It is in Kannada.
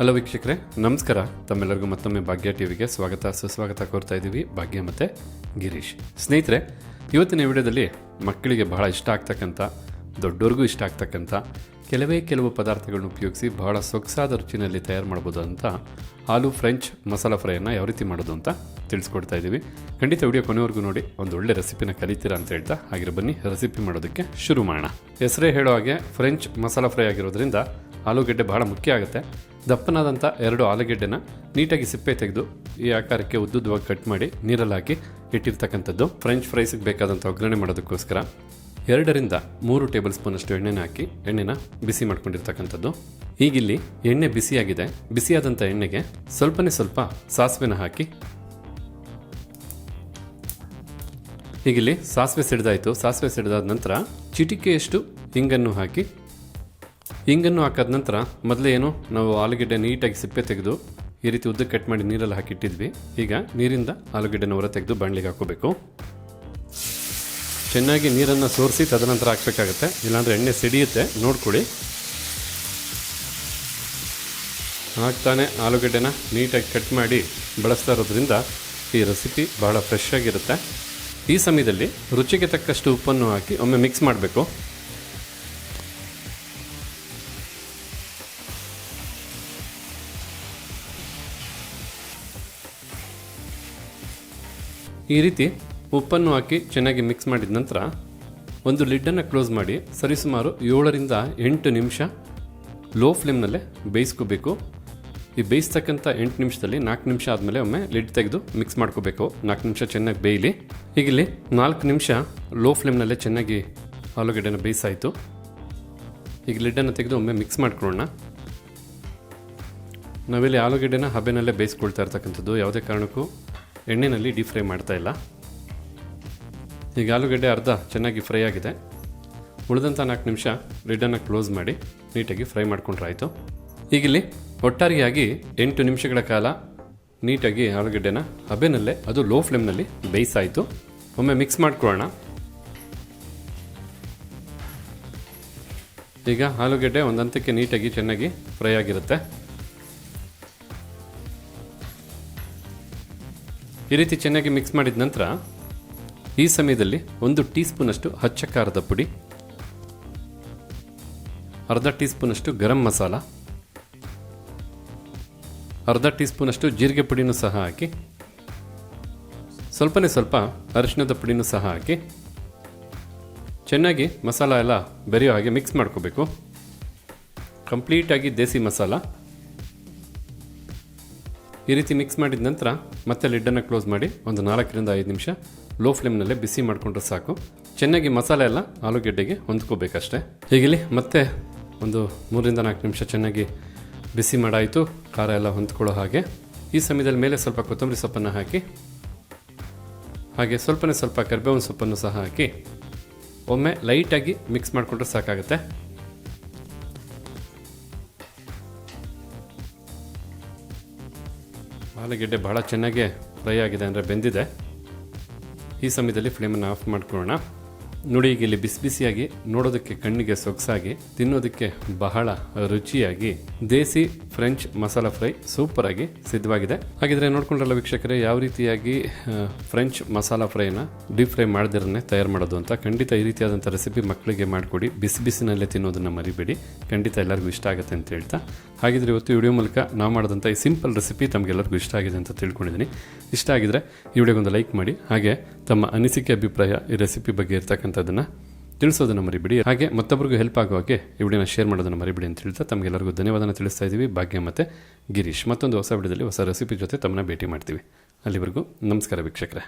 ಹಲೋ ವೀಕ್ಷಕರೇ, ನಮಸ್ಕಾರ. ತಮ್ಮೆಲ್ಲರಿಗೂ ಮತ್ತೊಮ್ಮೆ ಭಾಗ್ಯ ಟಿವಿಗೆ ಸ್ವಾಗತ, ಸುಸ್ವಾಗತ ಕೋರ್ತಾ ಇದ್ದೀವಿ ಭಾಗ್ಯ ಮತ್ತು ಗಿರೀಶ್. ಸ್ನೇಹಿತರೆ, ಇವತ್ತಿನ ವಿಡಿಯೋದಲ್ಲಿ ಮಕ್ಕಳಿಗೆ ಬಹಳ ಇಷ್ಟ ಆಗ್ತಕ್ಕಂಥ ದೊಡ್ಡವ್ರಿಗೂ ಇಷ್ಟ ಆಗ್ತಕ್ಕಂಥ, ಕೆಲವೇ ಕೆಲವು ಪದಾರ್ಥಗಳನ್ನು ಉಪಯೋಗಿಸಿ ಬಹಳ ಸೊಗಸಾದ ರುಚಿನಲ್ಲಿ ತಯಾರು ಮಾಡ್ಬೋದು ಅಂತ ಆಲೂ ಫ್ರೆಂಚ್ ಮಸಾಲ ಫ್ರೈಯನ್ನು ಯಾವ ರೀತಿ ಮಾಡೋದು ಅಂತ ತಿಳಿಸ್ಕೊಡ್ತಾ ಇದ್ದೀವಿ. ಖಂಡಿತ ವಿಡಿಯೋ ಕೊನೆವರೆಗೂ ನೋಡಿ, ಒಂದು ಒಳ್ಳೆ ರೆಸಿಪಿನ ಕಲಿತೀರಾ ಅಂತ ಹೇಳ್ತಾ ಹಾಗೆ ಬನ್ನಿ, ರೆಸಿಪಿ ಮಾಡೋದಕ್ಕೆ ಶುರು ಮಾಡೋಣ. ಹೆಸರೇ ಹೇಳೋ ಹಾಗೆ, ಫ್ರೆಂಚ್ ಮಸಾಲ ಫ್ರೈ ಆಗಿರೋದ್ರಿಂದ ಆಲೂಗಡ್ಡೆ ಬಹಳ ಮುಖ್ಯ ಆಗುತ್ತೆ. ದಪ್ಪನಾದಂಥ ಎರಡು ಆಲೂಗೆಡ್ಡೆನ ನೀಟಾಗಿ ಸಿಪ್ಪೆ ತೆಗೆದು ಈ ಆಕಾರಕ್ಕೆ ಉದ್ದುದ್ದವಾಗಿ ಕಟ್ ಮಾಡಿ ನೀರಲ್ಲಿ ಹಾಕಿ ಇಟ್ಟಿರ್ತಕ್ಕಂಥದ್ದು ಫ್ರೆಂಚ್ ಫ್ರೈಸಿಗೆ ಬೇಕಾದಂಥ ಒಗ್ಗರಣೆ ಮಾಡೋದಕ್ಕೋಸ್ಕರ ಎರಡರಿಂದ ಮೂರು ಟೇಬಲ್ ಸ್ಪೂನಷ್ಟು ಎಣ್ಣೆನ ಹಾಕಿ ಎಣ್ಣೆನ ಬಿಸಿ ಮಾಡ್ಕೊಂಡಿರ್ತಕ್ಕಂಥದ್ದು. ಈಗಿಲ್ಲಿ ಎಣ್ಣೆ ಬಿಸಿಯಾಗಿದೆ. ಬಿಸಿಯಾದಂಥ ಎಣ್ಣೆಗೆ ಸ್ವಲ್ಪನೇ ಸ್ವಲ್ಪ ಸಾಸಿವೆನ ಹಾಕಿ ಈಗಿಲ್ಲಿ ಸಾಸಿವೆ ಸಿಡ್ದಾಯಿತು. ಸಾಸಿವೆ ಸಿಡ್ದಾದ ನಂತರ ಚಿಟಿಕೆಯಷ್ಟು ಹಿಂಗನ್ನು ಹಾಕಿ ಹಿಂಗನ್ನು ಹಾಕಾದ ನಂತರ ಮೊದಲೇ ಏನು ನಾವು ಆಲೂಗೆಡ್ಡೆ ನೀಟಾಗಿ ಸಿಪ್ಪೆ ತೆಗೆದು ಈ ರೀತಿ ಉದ್ದ ಕಟ್ ಮಾಡಿ ನೀರಲ್ಲಿ ಹಾಕಿಟ್ಟಿದ್ವಿ ಈಗ ನೀರಿಂದ ಆಲೂಗೆಡ್ಡೆನ ಹೊರ ತೆಗೆದು ಬಾಣಲಿಗೆ ಹಾಕೋಬೇಕು ಚೆನ್ನಾಗಿ ನೀರನ್ನು ಸೋರಿಸಿ ತದನಂತರ ಹಾಕಬೇಕಾಗತ್ತೆ. ಇಲ್ಲಾಂದರೆ ಎಣ್ಣೆ ಸಿಡಿಯುತ್ತೆ. ನೋಡ್ಕೊಳ್ಳಿ. ಹಾಕ್ತಾನೆ ಆಲೂಗಡ್ಡೆನ ನೀಟಾಗಿ ಕಟ್ ಮಾಡಿ ಬಳಸ್ತಾ ಇರೋದ್ರಿಂದ ಈ ರೆಸಿಪಿ ಬಹಳ ಫ್ರೆಶ್ ಆಗಿರುತ್ತೆ. ಈ ಸಮಯದಲ್ಲಿ ರುಚಿಗೆ ತಕ್ಕಷ್ಟು ಉಪ್ಪನ್ನು ಹಾಕಿ ಒಮ್ಮೆ ಮಿಕ್ಸ್ ಮಾಡಬೇಕು. ಈ ರೀತಿ ಉಪ್ಪನ್ನು ಹಾಕಿ ಚೆನ್ನಾಗಿ ಮಿಕ್ಸ್ ಮಾಡಿದ ನಂತರ ಒಂದು ಲಿಡ್ಡನ್ನು ಕ್ಲೋಸ್ ಮಾಡಿ ಸರಿಸುಮಾರು ಏಳರಿಂದ ಎಂಟು ನಿಮಿಷ ಲೋ ಫ್ಲೇಮ್ನಲ್ಲೇ ಬೇಯಿಸ್ಕೋಬೇಕು. ಈ ಬೇಯಿಸ್ತಕ್ಕಂಥ ಎಂಟು ನಿಮಿಷದಲ್ಲಿ ನಾಲ್ಕು ನಿಮಿಷ ಆದಮೇಲೆ ಒಮ್ಮೆ ಲಿಡ್ ತೆಗೆದು ಮಿಕ್ಸ್ ಮಾಡ್ಕೋಬೇಕು. ನಾಲ್ಕು ನಿಮಿಷ ಚೆನ್ನಾಗಿ ಬೇಯಲಿ. ಹೀಗಿಲ್ಲಿ ನಾಲ್ಕು ನಿಮಿಷ ಲೋ ಫ್ಲೇಮ್ನಲ್ಲೇ ಚೆನ್ನಾಗಿ ಆಲೂಗಡ್ಡೆನ ಬೇಯಿಸಾಯಿತು. ಈಗ ಲಿಡ್ಡನ್ನು ತೆಗೆದು ಒಮ್ಮೆ ಮಿಕ್ಸ್ ಮಾಡ್ಕೊಳ್ಳೋಣ. ನಾವಿಲ್ಲಿ ಆಲೂಗಡ್ಡೆನ ಹಬೆನಲ್ಲೇ ಬೇಯಿಸ್ಕೊಳ್ತಾ ಇರ್ತಕ್ಕಂಥದ್ದು ಯಾವುದೇ ಕಾರಣಕ್ಕೂ. ಎಣ್ಣೆಯಲ್ಲಿ ಡೀಪ್ ಫ್ರೈ ಮಾಡ್ತಾ ಇಲ್ಲ. ಈಗ ಆಲೂಗಡ್ಡೆ ಅರ್ಧ ಚೆನ್ನಾಗಿ ಫ್ರೈ ಆಗಿದೆ. ಉಳಿದಂಥ ನಾಲ್ಕು ನಿಮಿಷ ಲಿಡ್ಡನ್ನು ಕ್ಲೋಸ್ ಮಾಡಿ ನೀಟಾಗಿ ಫ್ರೈ ಮಾಡ್ಕೊಂಡ್ರಾಯಿತು ಈಗಿಲ್ಲಿ ಒಟ್ಟಾರಿಯಾಗಿ ಎಂಟು ನಿಮಿಷಗಳ ಕಾಲ ನೀಟಾಗಿ ಆಲೂಗಡ್ಡೆನ ಹಬೆನಲ್ಲೇ, ಅದು ಲೋ ಫ್ಲೇಮ್ನಲ್ಲಿ ಬೇಯಿಸಾಯಿತು. ಒಮ್ಮೆ ಮಿಕ್ಸ್ ಮಾಡ್ಕೊಳ್ಳೋಣ. ಈಗ ಆಲೂಗಡ್ಡೆ ಒಂದಂತಕ್ಕೆ ನೀಟಾಗಿ ಚೆನ್ನಾಗಿ ಫ್ರೈ ಆಗಿರುತ್ತೆ. ಈ ರೀತಿ ಚೆನ್ನಾಗಿ ಮಿಕ್ಸ್ ಮಾಡಿದ ನಂತರ ಈ ಸಮಯದಲ್ಲಿ ಒಂದು ಟೀ ಸ್ಪೂನಷ್ಟು ಹಚ್ಚ ಖಾರದ ಪುಡಿ, ಅರ್ಧ ಟೀ ಸ್ಪೂನಷ್ಟು ಗರಂ ಮಸಾಲ, ಅರ್ಧ ಟೀ ಸ್ಪೂನಷ್ಟು ಜೀರಿಗೆ ಪುಡಿನೂ ಸಹ ಹಾಕಿ, ಸ್ವಲ್ಪನೇ ಸ್ವಲ್ಪ ಅರಿಶಿಣದ ಪುಡಿನೂ ಸಹ ಹಾಕಿ, ಚೆನ್ನಾಗಿ ಮಸಾಲ ಎಲ್ಲ ಬೆರೆಯೋ ಹಾಗೆ ಮಿಕ್ಸ್ ಮಾಡ್ಕೋಬೇಕು. ಕಂಪ್ಲೀಟಾಗಿ ದೇಸಿ ಮಸಾಲ. ಈ ರೀತಿ ಮಿಕ್ಸ್ ಮಾಡಿದ ನಂತರ ಮತ್ತೆ ಲಿಡ್ಡನ್ನು ಕ್ಲೋಸ್ ಮಾಡಿ ಒಂದು ನಾಲ್ಕರಿಂದ ಐದು ನಿಮಿಷ ಲೋ ಫ್ಲೇಮ್ನಲ್ಲೇ ಬಿಸಿ ಮಾಡಿಕೊಂಡ್ರೆ ಸಾಕು. ಚೆನ್ನಾಗಿ ಮಸಾಲೆ ಎಲ್ಲ ಆಲೂಗೆಡ್ಡೆಗೆ ಹೊಂದ್ಕೋಬೇಕಷ್ಟೆ. ಹೀಗಿಲ್ಲಿ ಮತ್ತೆ ಒಂದು ಮೂರರಿಂದ ನಾಲ್ಕು ನಿಮಿಷ ಚೆನ್ನಾಗಿ ಬಿಸಿ ಮಾಡಾಯಿತು. ಖಾರ ಎಲ್ಲ ಹೊಂದ್ಕೊಳ್ಳೋ ಹಾಗೆ. ಈ ಸಮಯದಲ್ಲಿ ಮೇಲೆ ಸ್ವಲ್ಪ ಕೊತ್ತಂಬರಿ ಸೊಪ್ಪನ್ನು ಹಾಕಿ, ಹಾಗೆ ಸ್ವಲ್ಪನೇ ಸ್ವಲ್ಪ ಕರಿಬೇವಿನ ಸೊಪ್ಪನ್ನು ಸಹ ಹಾಕಿ ಒಮ್ಮೆ ಲೈಟಾಗಿ ಮಿಕ್ಸ್ ಮಾಡಿಕೊಂಡ್ರೆ ಸಾಕಾಗುತ್ತೆ. ಆಲೂಗೆಡ್ಡೆ ಭಾಳ ಚೆನ್ನಾಗಿ ಫ್ರೈ ಆಗಿದೆ ಅಂದರೆ ಬೆಂದಿದೆ. ಈ ಸಮಯದಲ್ಲಿ ಫ್ಲೇಮನ್ನು ಆಫ್ ಮಾಡ್ಕೊಳ್ಳೋಣ. ನೋಡಿ ಈಗ ಇಲ್ಲಿ ಬಿಸಿ ಬಿಸಿಯಾಗಿ ನೋಡೋದಕ್ಕೆ ಕಣ್ಣಿಗೆ ಸೊಗಸಾಗಿ, ತಿನ್ನೋದಕ್ಕೆ ಬಹಳ ರುಚಿಯಾಗಿ desi French masala fry super ಆಗಿ ಸಿದ್ಧವಾಗಿದೆ. ಹಾಗಿದ್ರೆ ನೋಡ್ಕೊಂಡ್ರಲ್ಲ ವೀಕ್ಷಕರೇ, ಯಾವ ರೀತಿಯಾಗಿ ಫ್ರೆಂಚ್ ಮಸಾಲ ಫ್ರೈನ ಡೀಪ್ ಫ್ರೈ ಮಾಡದಿರನ್ನೇ ತಯಾರು ಮಾಡೋದು ಅಂತ ಖಂಡಿತ ಈ ರೀತಿಯಾದಂಥ ರೆಸಿಪಿ ಮಕ್ಕಳಿಗೆ ಮಾಡಿಕೊಡಿ. ಬಿಸಿ ಬಿಸಿನಲ್ಲೇ ತಿನ್ನೋದನ್ನ ಮರಿಬೇಡಿ. ಖಂಡಿತ ಎಲ್ಲರಿಗೂ ಇಷ್ಟ ಆಗುತ್ತೆ ಅಂತ ಹೇಳ್ತಾ. ಹಾಗಿದ್ರೆ ಇವತ್ತು ವಿಡಿಯೋ ಮೂಲಕ ನಾವು ಮಾಡಿದಂಥ ಈ ಸಿಂಪಲ್ ರೆಸಿಪಿ ತಮಗೆಲ್ಲರಿಗೂ ಇಷ್ಟ ಆಗಿದೆ ಅಂತ ತಿಳ್ಕೊಂಡಿದ್ದೀನಿ. ಇಷ್ಟ ಆಗಿದ್ರೆ ಈ ವಿಡಿಯೋಗೊಂದು ಲೈಕ್ ಮಾಡಿ. ಹಾಗೆ ತಮ್ಮ ಅನಿಸಿಕೆ, ಅಭಿಪ್ರಾಯ ಈ ರೆಸಿಪಿ ಬಗ್ಗೆ ಇರ್ತಕ್ಕಂಥದ್ದನ್ನು ತಿಳಿಸೋದನ್ನು ಮರಿಬಿಡಿ. ಹಾಗೆ ಮತ್ತೊಬ್ಬರಿಗೂ ಹೆಲ್ಪ್ ಆಗೋ ಹಾಗೆ ಈ ವಿಡಿಯೋನ ಶೇರ್ ಮಾಡೋದನ್ನು ಮರಿಬಿಡಿ ಅಂತ ಹೇಳ್ತಾ ತಮಗೆಲ್ಲರಿಗೂ ಧನ್ಯವಾದ ತಿಳಿಸ್ತಾ ಇದ್ದೀವಿ. ಭಾಗ್ಯ ಮತ್ತು ಗಿರೀಶ್. ಮತ್ತೊಂದು ಹೊಸ ವಿಡಿಯೋದಲ್ಲಿ ಹೊಸ ರೆಸಿಪಿ ಜೊತೆ ತಮ್ಮನ್ನ ಭೇಟಿ ಮಾಡ್ತೀವಿ. ಅಲ್ಲಿವರೆಗೂ ನಮಸ್ಕಾರ ವೀಕ್ಷಕರೇ.